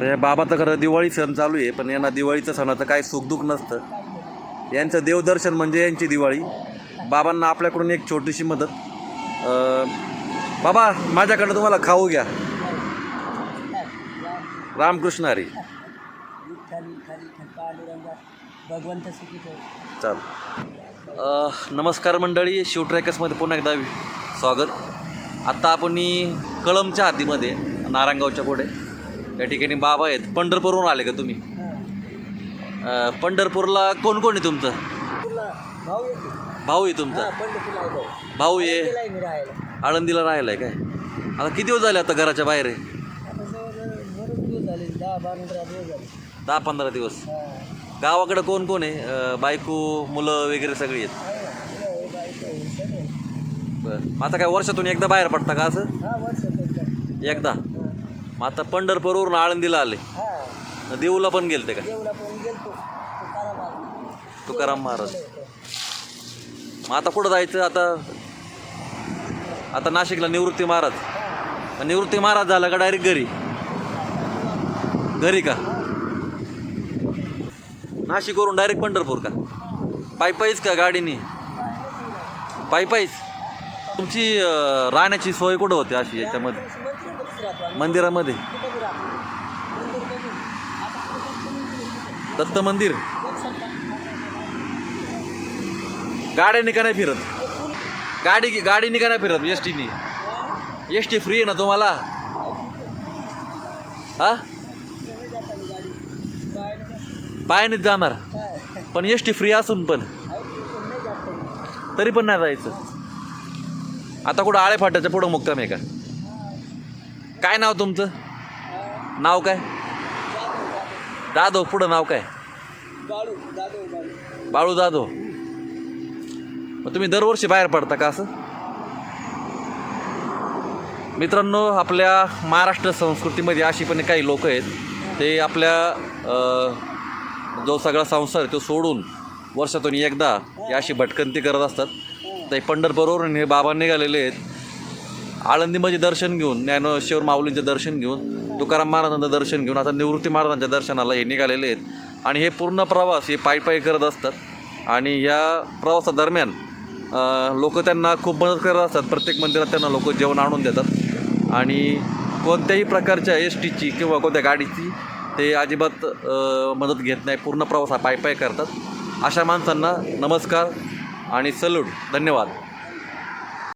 तर या बाबाचं खरं दिवाळी सण चालू आहे पण यांना दिवाळीचं सणाचं काही सुखदुःख नसतं. यांचं देवदर्शन म्हणजे यांची दिवाळी. बाबांना आपल्याकडून एक छोटीशी मदत. बाबा माझ्याकडनं तुम्हाला खाऊ घ्या. रामकृष्ण हरी. भगवंत चाल नमस्कार मंडळी शिव ट्रॅकर्समध्ये पुन्हा एकदा स्वागत. आत्ता आपण कळमच्या हातीमध्ये नारायणगावच्या पुढे. त्या ठिकाणी बाबा आहेत. पंढरपूरहून आले का तुम्ही? पंढरपूरला कोण कोण आहे तुमचं? भाऊ भाऊ आहे तुमचा. भाऊ पंढरपूरला आहे. भाऊ भाऊ आहे गेलाय मी राहायला आळंदीला राहिलाय काय? आता किती दिवस झाले आता घराच्या बाहेर आहे? आता जवळ बरेच दिवस झाले दहा बारा दिवस झाले दहा पंधरा दिवस. हा गावाकडं कोण कोण आहे? बायको मुलं वगैरे सगळी आहेत. आहे ना, हे बायको आहे, बरं आता काय वर्षातून एकदा बाहेर पडता का असं? हा वर्ष एकदा. मग आता पंढरपूरवरून आळंदीला आले. हा. देऊला पण गेलते का? देवला पण गेलतो. तुकाराम महाराज. मग आता कुठं जायचं आता? आता नाशिकला निवृत्ती महाराज. हा. निवृत्ती महाराज झाला का डायरेक्ट घरी? घरी का? नाशिकवरून डायरेक्ट पंढरपूर का? पायी पायीच का गाडीने? पायी पायीच? तुमची अं, राहण्याची सोय कुठं होते अशी याच्यामध्ये? मंदिरामध्ये? दत्त मंदिर? गाड्या गाड्याने का नाही फिरत. गाडी गाडीने का नाही फिरत एस टीने एस टी फ्री आहे ना तुम्हाला? हा? पायानेच जाणार. पण एस टी फ्री असून पण. तरी पण नाही जायचं. आता कुठं आळे फाट्याच्या पुढं मुक्काम आहे का? काय नाव तुमचं? नाव काय? दादो पुढं नाव काय? बाळू जाधव मग तुम्ही दरवर्षी बाहेर पडता का असं? मित्रांनो आपल्या महाराष्ट्र संस्कृतीमध्ये अशी पण काही लोक आहेत ते आपल्या जो सगळा संसार आहे तो सोडून वर्षातून एकदा अशी भटकंती करत असतात. तर हे पंढरपूरवरून हे बाबा निघालेले आहेत. आळंदीमध्ये दर्शन घेऊन ज्ञानेश्वर माऊलींचे दर्शन घेऊन तुकाराम महाराजांचं दर्शन घेऊन आता निवृत्ती महाराजांच्या दर्शनाला हे निघालेले आहेत. आणि हे पूर्ण प्रवास हे पायी पायी करत असतात. आणि या प्रवासादरम्यान लोक त्यांना खूप मदत करत असतात. प्रत्येक मंदिरात त्यांना लोक जेवण आणून देतात. आणि कोणत्याही प्रकारच्या एस टीची किंवा कोणत्या गाडीची ते अजिबात मदत घेत नाही. पूर्ण प्रवास हा पायी पायी करतात. अशा माणसांना नमस्कार आणि सलूट. धन्यवाद.